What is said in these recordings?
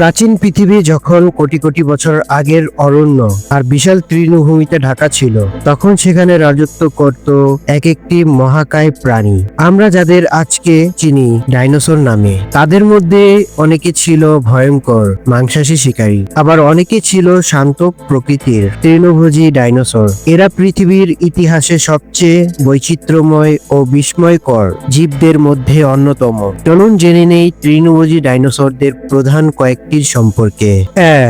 প্রাচীন পৃথিবী যখন কোটি কোটি বছর আগের অরণ্য আর বিশাল তৃণভূমিতে ঢাকা ছিল, তখন সেখানে রাজত্ব করত এক একটি মহাকায় প্রাণী। আমরা যাদের আজকে চিনি ডাইনোসর নামে। তাদের মধ্যে অনেকে ছিল ভয়ঙ্কর, মাংসাশী শিকারী। আবার অনেকে ছিল শান্ত প্রকৃতির তৃণভোজী ডাইনোসর। এরা পৃথিবীর ইতিহাসে সবচেয়ে বৈচিত্র্যময় ও বিস্ময়কর জীবদের মধ্যে অন্যতম। চলুন জেনে নেই তৃণভোজী ডাইনোসরদের প্রধান কয়েকটির সম্পর্কে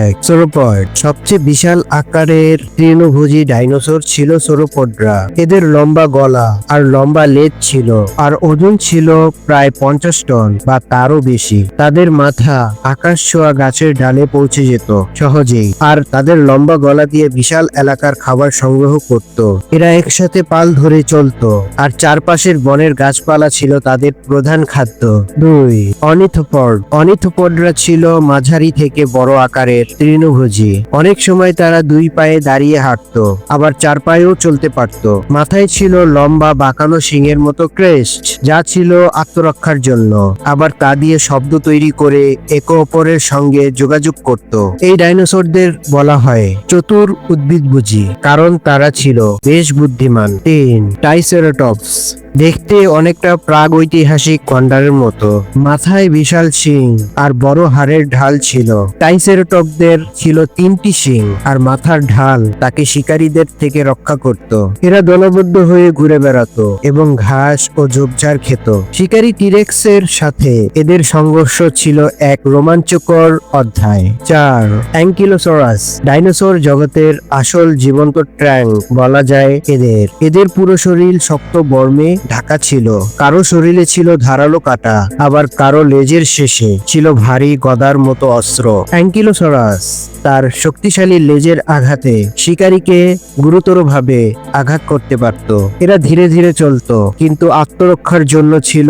এক সোরোপড সবচেয়ে বিশাল আকারের তৃণভোজী ডাইনোসর ছিল সোরোপডরা। এদের লম্বা গলা আর লম্বা লেজ ছিল আর ওজন ছিল প্রায় পঞ্চাশ টন বা তারও বেশি। তাদের মাথা আকাশ ছোঁয়া গাছের ডালে পৌঁছে যেত সহজেই আর তাদের লম্বা গলা দিয়ে বিশাল এলাকার খাবার সংগ্রহ করত। এরা একসাথে পাল ধরে চলতো আর চারপাশের বনের গাছপালা ছিল তাদের প্রধান খাদ্য। দুই, অনিথপড। অনিথপডরা ছিল মাঝারি থেকে বড় আকারের তৃণভোজী। অনেক সময় তারা দুই পায়ে দাঁড়িয়ে হাঁটতো, আবার চার পায়েও চলতে পারত। মাথায় ছিল লম্বা বাঁকানো শিংয়ের মতো ক্রেস্ট, যা ছিল আত্মরক্ষার জন্য। আবার তা দিয়ে শব্দ তৈরি করে একে অপরের সঙ্গে যোগাযোগ করত। এই ডাইনোসরদের বলা হয় চতুর উদ্ভিদভোজী, কারণ তারা ছিল বেশ বুদ্ধিমান। তিন, টাইসেরোটপস। দেখতে অনেকটা প্রাগ ঐতিহাসিক কন্ডারের মতো। মাথায় বিশাল শিং আর বড় হাড়ের ঢাল ছিল। টাইসেরোটপদের ছিল তিনটি শিং আর মাথার ঢাল তাকে শিকারীদের থেকে রক্ষা করত। এরা দলবদ্ধ হয়ে ঘুরে বেড়াতো এবং ঘাস ও ঝোপঝাড় খেত। শিকারী টিরেক্সের সাথে এদের সংঘর্ষ ছিল এক রোমাঞ্চকর অধ্যায়। চার, অ্যাঙ্কিলোসরাস, ডাইনোসর জগতের আসল জীবন্ত ট্র্যাং বলা যায় এদের। এদের পুরো শরীর শক্ত বর্মে ঢাকা ছিল। কারও শরীরে ছিল ধারালো কাটা, আবার কারও লেজের শেষে ছিল ভারী গদার মতো অস্ত্র। অ্যাঙ্কিলোসরাস তার শক্তিশালী লেজের আঘাতে শিকারীকে গুরুতরভাবে আঘাত করতে পারত। এরা ধীরে ধীরে চলতো, কিন্তু আত্মরক্ষার জন্য ছিল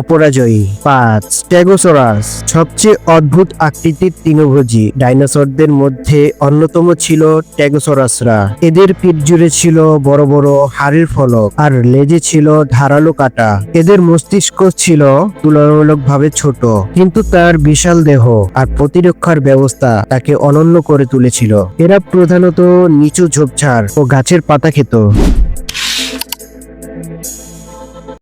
অপরাজয়ী। পাঁচ, স্টেগোসরাস সবচেয়ে অদ্ভুত আকৃতির তৃণভোজী। ডাইনোসরদের মধ্যে অন্যতম ছিল ট্যাগোসরাসরা এদের পিঠ জুড়ে ছিল বড় বড় হাড়ের ফলক, আর লেজে ছিল ধারালো কাটা। এদের মস্তিষ্ক ছিল তুলনামূলকভাবে ছোট, কিন্তু তার বিশাল দেহ আর প্রতিরক্ষার ব্যবস্থা তাকে অনন্য করে তুলেছিল। এরা প্রধানত নিচু ঝোপঝাড় ও গাছের পাতা খেত।